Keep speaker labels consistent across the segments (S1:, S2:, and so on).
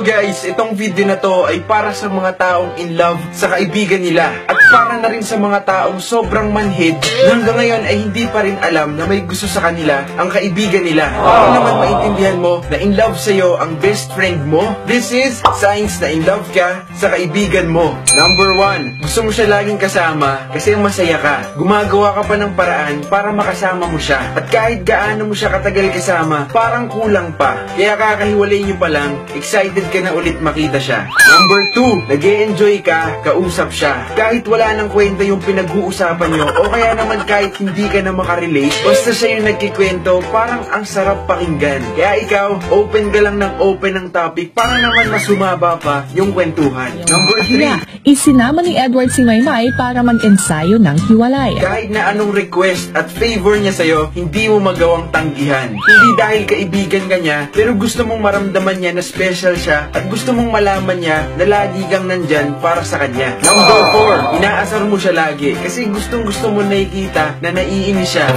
S1: Guys, itong video na to ay para sa mga taong in love sa kaibigan nila. At para na rin sa mga taong sobrang manhid na hanggang ngayon ay hindi pa rin alam na may gusto sa kanila ang kaibigan nila. Para naman maintindihan mo na in love sa'yo ang best friend mo, this is signs na in love ka sa kaibigan mo. Number one, gusto mo siya laging kasama kasi masaya ka. Gumagawa ka pa ng paraan para makasama mo siya. At kahit gaano mo siya katagal kasama, parang kulang pa. Kaya kakahiwalay niyo pa lang, excited ka na ulit makita siya. Number 2, nag enjoy ka, kausap siya. Kahit wala nang kwenta yung pinag-uusapan nyo, o kaya naman kahit hindi ka na makarelate, basta siya yung nagkikwento, parang ang sarap pakinggan. Kaya ikaw, open ka lang ng open ng topic para naman mas sumaba pa yung kwentuhan. Number 3,
S2: Kaya, isinama ni Edward si Maymay para mag-ensayo ng hiwalay.
S1: kahit na anong request at favor niya sa'yo, hindi mo magawang tanggihan. Hindi dahil kaibigan ka niya, pero gusto mong maramdaman niya na special siya at gusto mong malaman niya na lagi kang nandyan para sa kanya. Number 4, inaasar mo siya lagi kasi gustong gusto mo nakikita na naiinis siya.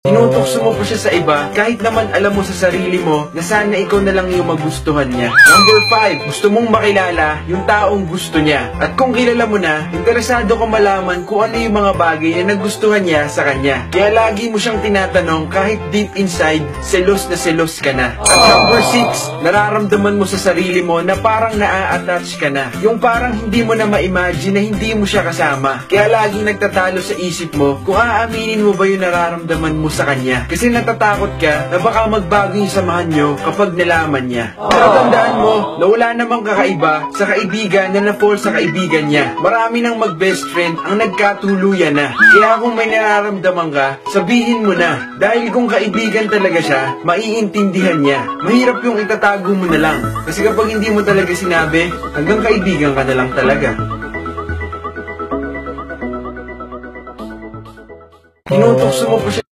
S1: Tinutokso mo pa siya sa iba kahit naman alam mo sa sarili mo na sana ikaw na lang yung magustuhan niya. Number 5, gusto mong makilala yung taong gusto niya. At kung kilala mo na, interesado ka malaman kung ano yung mga bagay na nagustuhan niya sa kanya. Kaya lagi mo siyang tinatanong kahit deep inside, selos na selos ka na. At number 6, nararamdaman mo sa sarili mo na parang naa-attach ka na. Yung parang hindi mo na ma-imagine na hindi mo siya kasama. Kaya laging nagtatalo sa isip mo kung aaminin mo ba yung nararamdaman mo sa kanya. Kasi natatakot ka na baka magbago yung samahan nyo kapag nalaman niya. Pero tandaan mo na wala namang kakaiba sa kaibigan na na-fall sa kaibigan niya. Marami nang mag-best friend ang nagkatuluyan na. Kaya kung may nararamdaman ka, sabihin mo na. Dahil kung kaibigan talaga siya, maiintindihan niya. Mahirap yung itatago mo na lang. Kasi kapag hindi mo talaga sinabi, hanggang kaibigan ka na lang talaga. Tinutokso mo pa siya